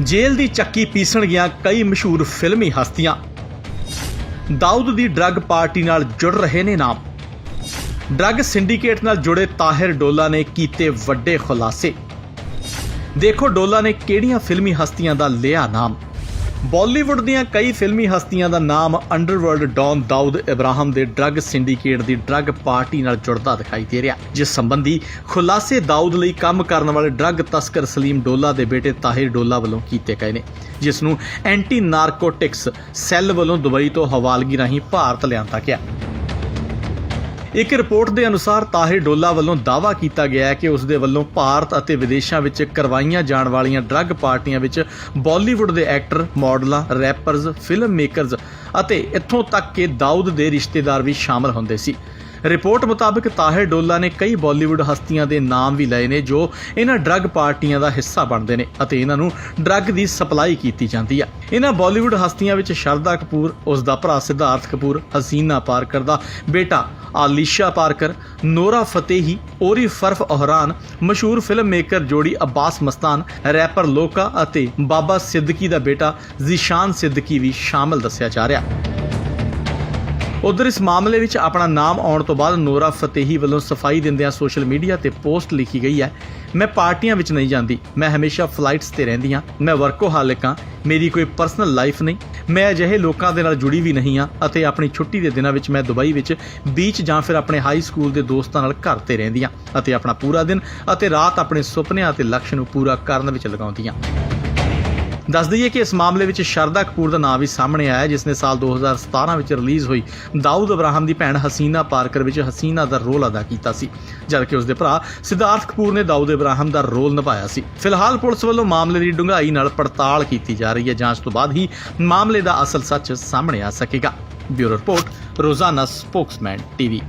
ਜੇਲ੍ਹ ਦੀ ਚੱਕੀ ਪੀਸਣ ਗਿਆ ਕਈ ਮਸ਼ਹੂਰ ਫਿਲਮੀ ਹਸਤੀਆਂ। ਦਾਊਦ ਦੀ ਡਰੱਗ ਪਾਰਟੀ ਨਾਲ ਜੁੜ ਰਹੇ ਨੇ ਨਾਮ। ਡਰੱਗ ਸਿੰਡੀਕੇਟ ਨਾਲ ਜੁੜੇ ਤਾਹਿਰ ਡੋਲਾ ਨੇ ਕੀਤੇ ਵੱਡੇ ਖੁਲਾਸੇ। ਦੇਖੋ ਡੋਲਾ ਨੇ ਕਿਹੜੀਆਂ ਫਿਲਮੀ ਹਸਤੀਆਂ ਦਾ ਲਿਆ ਨਾਮ। ਬਾਲੀਵੁੱਡ ਦੀਆਂ ਕਈ ਫਿਲਮੀ ਹਸਤੀਆਂ ਦਾ ਨਾਮ ਅੰਡਰਵਰਲਡ ਡੌਨ ਦਾਊਦ ਇਬਰਾਹਿਮ ਦੇ ਡਰੱਗ ਸਿੰਡੀਕੇਟ ਦੀ ਡਰੱਗ ਪਾਰਟੀ ਨਾਲ ਜੁੜਦਾ ਦਿਖਾਈ ਦੇ ਰਿਹਾ। ਜਿਸ ਸੰਬੰਧੀ ਖੁਲਾਸੇ ਦਾਊਦ ਲਈ ਕੰਮ ਕਰਨ ਵਾਲੇ ਡਰੱਗ ਤਸਕਰ ਸਲੀਮ ਡੋਲਾ ਦੇ ਬੇਟੇ ਤਾਹਿਰ ਡੋਲਾ ਵੱਲੋਂ ਕੀਤੇ ਗਏ ਨੇ, ਜਿਸ ਨੂੰ ਐਂਟੀ ਨਾਰਕੋਟਿਕਸ ਸੈੱਲ ਵੱਲੋਂ ਦੁਬਈ ਤੋਂ ਹਵਾਲਗੀ ਰਾਹੀਂ ਭਾਰਤ ਲਿਆਂਦਾ ਗਿਆ। ਇੱਕ ਰਿਪੋਰਟ ਦੇ ਅਨੁਸਾਰ ਤਾਹਿਰ ਡੋਲਾ ਵੱਲੋਂ ਦਾਅਵਾ ਕੀਤਾ ਗਿਆ ਹੈ ਕਿ ਉਸ ਦੇ ਵੱਲੋਂ ਭਾਰਤ ਅਤੇ ਵਿਦੇਸ਼ਾਂ ਵਿੱਚ ਕਰਵਾਈਆਂ ਜਾਣ ਵਾਲੀਆਂ ਡਰੱਗ ਪਾਰਟੀਆਂ ਵਿੱਚ ਬਾਲੀਵੁੱਡ ਦੇ ਐਕਟਰ, ਮਾਡਲਾਂ, ਰੈਪਰਜ਼, ਫਿਲਮ ਮੇਕਰਜ਼ ਅਤੇ ਇੱਥੋਂ ਤੱਕ ਕਿ ਦਾਊਦ ਦੇ ਰਿਸ਼ਤੇਦਾਰ ਵੀ ਸ਼ਾਮਲ ਹੁੰਦੇ ਸੀ। ਰਿਪੋਰਟ ਮੁਤਾਬਕ ਤਾਹਿਰ ਡੋਲਾ ਨੇ ਕਈ ਬਾਲੀਵੁੱਡ ਹਸਤੀਆਂ ਦੇ ਨਾਮ ਵੀ ਲਏ ਨੇ ਜੋ ਇਹਨਾਂ ਡਰੱਗ ਪਾਰਟੀਆਂ ਦਾ ਹਿੱਸਾ ਬਣਦੇ ਨੇ ਅਤੇ ਇਹਨਾਂ ਨੂੰ ਡਰੱਗ ਦੀ ਸਪਲਾਈ ਕੀਤੀ ਜਾਂਦੀ ਆ। ਇਹਨਾਂ ਬਾਲੀਵੁੱਡ ਹਸਤੀਆਂ ਵਿੱਚ ਸ਼ਰਦਾ ਕਪੂਰ ਉਸ ਦਾ ਭਰਾ ਸਿਧਾਰਥ ਕਪੂਰ ਹਸੀਨਾ ਪਾਰਕਰ ਦਾ ਬੇਟਾ ਆਲੀਸ਼ਾ ਪਾਰਕਰ, ਨੋਰਾ ਫਤੇਹੀ ਔਰੀ ਫਰਫ ਉਹਰਾਨ ਮਸ਼ਹੂਰ ਫਿਲਮ ਮੇਕਰ ਜੋੜੀ ਅબ્ਬਾਸ ਮਸਤਾਨ, ਰੈਪਰ ਲੋਕਾ ਅਤੇ ਬਾਬਾ ਸਿੱਦਕੀ ਦਾ ਬੇਟਾ ਜ਼ੀਸ਼ਾਨ ਸਿੱਦਕੀ ਵੀ ਸ਼ਾਮਲ ਦੱਸਿਆ ਜਾ ਰਿਹਾ। ਉਧਰ ਇਸ ਮਾਮਲੇ ਵਿੱਚ ਆਪਣਾ ਨਾਮ ਆਉਣ ਤੋਂ ਬਾਅਦ ਨੋਰਾ ਫਤੇਹੀ ਵੱਲੋਂ ਸਫ਼ਾਈ ਦਿੰਦਿਆਂ ਸੋਸ਼ਲ ਮੀਡੀਆ ਤੇ ਪੋਸਟ ਲਿਖੀ ਗਈ ਹੈ, ਮੈਂ ਪਾਰਟੀਆਂ ਵਿੱਚ ਨਹੀਂ ਜਾਂਦੀ, ਮੈਂ ਹਮੇਸ਼ਾ ਫਲਾਈਟਸ ਤੇ ਰਹਿੰਦੀ ਹਾਂ, ਮੈਂ ਵਰਕੋਹਾਲਿਕ ਹਾਂ, ਮੇਰੀ ਕੋਈ ਪਰਸਨਲ ਲਾਈਫ ਨਹੀਂ, ਮੈਂ ਅਜਿਹੇ ਲੋਕਾਂ ਦੇ ਨਾਲ ਜੁੜੀ ਵੀ ਨਹੀਂ ਹਾਂ ਅਤੇ ਆਪਣੀ ਛੁੱਟੀ ਦੇ ਦਿਨਾਂ ਵਿੱਚ ਮੈਂ ਦੁਬਈ ਵਿੱਚ ਬੀਚ ਜਾਂ ਫਿਰ ਆਪਣੇ ਹਾਈ ਸਕੂਲ ਦੇ ਦੋਸਤਾਂ ਨਾਲ ਘਰ ਤੇ ਰਹਿੰਦੀ ਹਾਂ ਅਤੇ ਆਪਣਾ ਪੂਰਾ ਦਿਨ ਅਤੇ ਰਾਤ ਆਪਣੇ ਸੁਪਨਿਆਂ ਅਤੇ ਲਕਸ਼ ਨੂੰ ਪੂਰਾ ਕਰਨ ਵਿੱਚ ਲਗਾਉਂਦੀ ਹਾਂ। ਦੱਸ ਦਈਏ ਕਿ ਇਸ ਮਾਮਲੇ ਵਿੱਚ ਸ਼ਰਦਾ ਕਪੂਰ ਦਾ ਨਾਮ ਵੀ ਸਾਹਮਣੇ ਆਇਆ ਜਿਸ ਨੇ ਸਾਲ 2017 ਵਿੱਚ ਰਿਲੀਜ਼ ਹੋਈ ਦਾਊਦ ਇਬਰਾਹਿਮ ਦੀ ਭੈਣ ਹਸੀਨਾ ਪਾਰਕਰ ਵਿੱਚ ਹਸੀਨਾ ਦਾ ਰੋਲ ਅਦਾ ਕੀਤਾ ਸੀ, ਜਦਕਿ ਉਸ ਦੇ ਭਰਾ ਸਿਧਾਰਥ ਕਪੂਰ ਨੇ ਦਾਊਦ ਇਬਰਾਹਿਮ ਦਾ ਰੋਲ ਨਿਭਾਇਆ ਸੀ। ਫਿਲਹਾਲ ਪੁਲਿਸ ਵੱਲੋਂ ਮਾਮਲੇ ਦੀ ਡੂੰਘਾਈ ਨਾਲ ਪੜਤਾਲ ਕੀਤੀ ਜਾ ਰਹੀ ਹੈ, ਜਾਂਚ ਤੋਂ ਬਾਅਦ ਹੀ ਮਾਮਲੇ ਦਾ ਅਸਲ ਸੱਚ ਸਾਹਮਣੇ ਆ ਸਕੇਗਾ। Bureau report, Rozana Spokesman TV.